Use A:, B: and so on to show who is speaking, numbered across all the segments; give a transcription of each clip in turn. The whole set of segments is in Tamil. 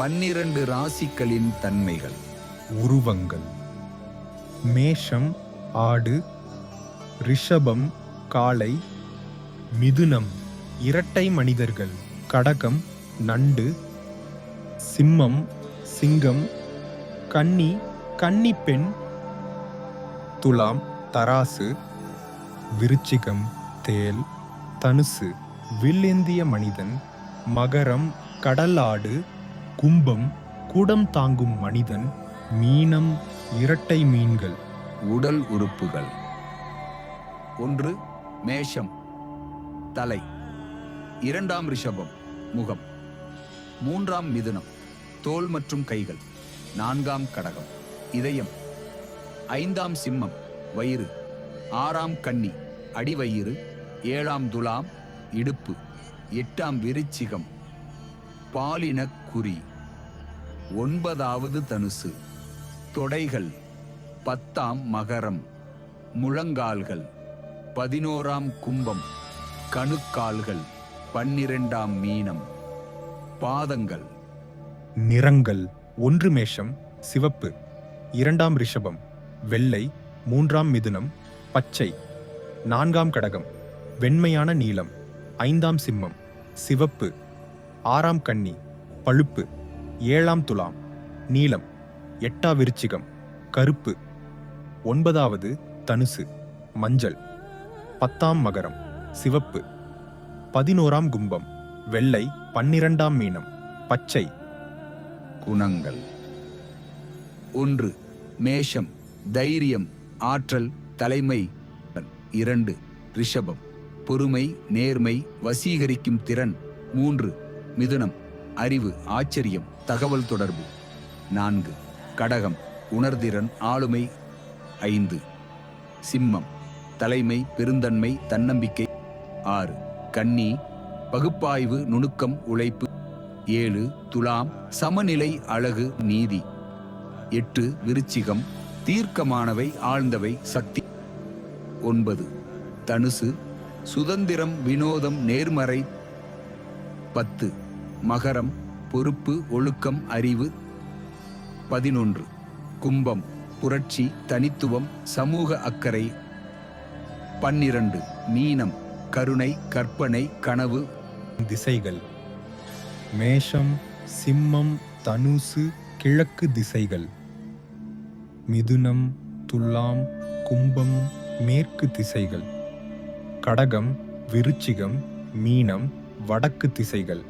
A: பன்னிரண்டு ராசிகளின் தன்மைகள்.
B: உருவங்கள். மேஷம் ஆடு ரிஷபம் காளை மிதுனம் இரட்டை மனிதர்கள் கடகம் நண்டு சிம்மம் சிங்கம் கன்னி கன்னி பெண் துலாம் தராசு விருச்சிகம் தேல் தனுசு வில்லேந்திய மனிதன் மகரம் கடலாடு கும்பம் குடம் தாங்கும் மனிதன் மீனம் இரட்டை மீன்கள்.
A: உடல் உறுப்புகள். ஒன்று மேஷம். தலை. இரண்டாம் ரிஷபம் முகம். மூன்றாம் மிதுனம் தோல் மற்றும் கைகள். நான்காம் கடகம் இதயம். ஐந்தாம் சிம்மம் வயிறு. ஆறாம் கன்னி அடிவயிறு. ஏழாம் துலாம் இடுப்பு. எட்டாம் விருச்சிகம் பாலினக் குறி. ஒன்பதாவது தனுசு. தொடைகள் பத்தாம் மகரம் முழங்கால்கள் பதினோராம் கும்பம் கணுக்கால்கள் பன்னிரெண்டாம் மீனம். பாதங்கள்
B: நிறங்கள் ஒன்று மேஷம் சிவப்பு இரண்டாம் ரிஷபம் வெள்ளை மூன்றாம் மிதுனம் பச்சை நான்காம் கடகம் வெண்மையான நீலம் ஐந்தாம் சிம்மம் சிவப்பு ஆறாம் கன்னி பழுப்பு ஏழாம் துலாம் நீலம் எட்டா விருச்சிகம் கருப்பு. ஒன்பதாவது தனுசு மஞ்சள். பத்தாம் மகரம் சிவப்பு. பதினோராம் கும்பம் வெள்ளை பன்னிரண்டாம் மீனம் பச்சை.
A: குணங்கள். ஒன்று மேஷம் தைரியம் ஆற்றல் தலைமை. இரண்டு ரிஷபம் பொறுமை நேர்மை வசீகரிக்கும் திறன். மூன்று மிதுனம். அறிவு ஆச்சரியம் தகவல் தொடர்பு. நான்கு. கடகம் உணர்திறன் ஆளுமை. ஐந்து. சிம்மம் தலைமை பெருந்தன்மை தன்னம்பிக்கை. ஆறு. கன்னி பகுப்பாய்வு நுணுக்கம் உழைப்பு. ஏழு. துலாம் சமநிலை அழகு நீதி. எட்டு. விருச்சிகம் தீர்க்கமானவை ஆழ்ந்தவை சக்தி. ஒன்பது. தனுசு சுதந்திரம் வினோதம் நேர்மறை. பத்து. மகரம் பொறுப்பு ஒழுக்கம் அறிவு. பதினொன்று. கும்பம் புரட்சி தனித்துவம் சமூக அக்கறை. பன்னிரண்டு. மீனம் கருணை கற்பனை கனவு.
B: திசைகள். மேஷம் சிம்மம் தனுசு கிழக்கு திசைகள். மிதுனம் துலாம் கும்பம் மேற்கு திசைகள். கடகம் விருச்சிகம் மீனம் வடக்கு திசைகள்.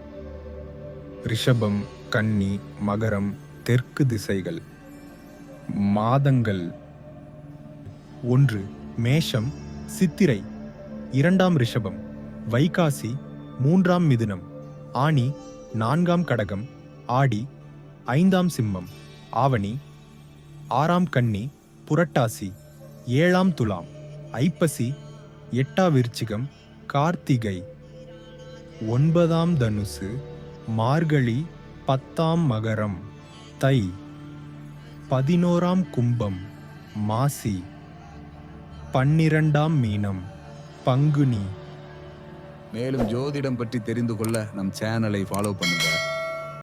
B: ரிஷபம் கன்னி மகரம் தெற்கு திசைகள். மாதங்கள். ஒன்று மேஷம் சித்திரை. இரண்டாம் ரிஷபம் வைகாசி மூன்றாம் மிதுனம். ஆனி நான்காம் கடகம். ஆடி ஐந்தாம் சிம்மம். ஆவணி ஆறாம் கன்னி புரட்டாசி. ஏழாம் துலாம். ஐப்பசி எட்டா விருச்சிகம் கார்த்திகை. ஒன்பதாம் தனுசு. மார்கழி பத்தாம் மகரம் தை பதினோராம் கும்பம் மாசி பன்னிரண்டாம் மீனம் பங்குனி.
A: மேலும் ஜோதிடம் பற்றி தெரிந்து கொள்ள நம் சேனலை ஃபாலோ பண்ணுங்க.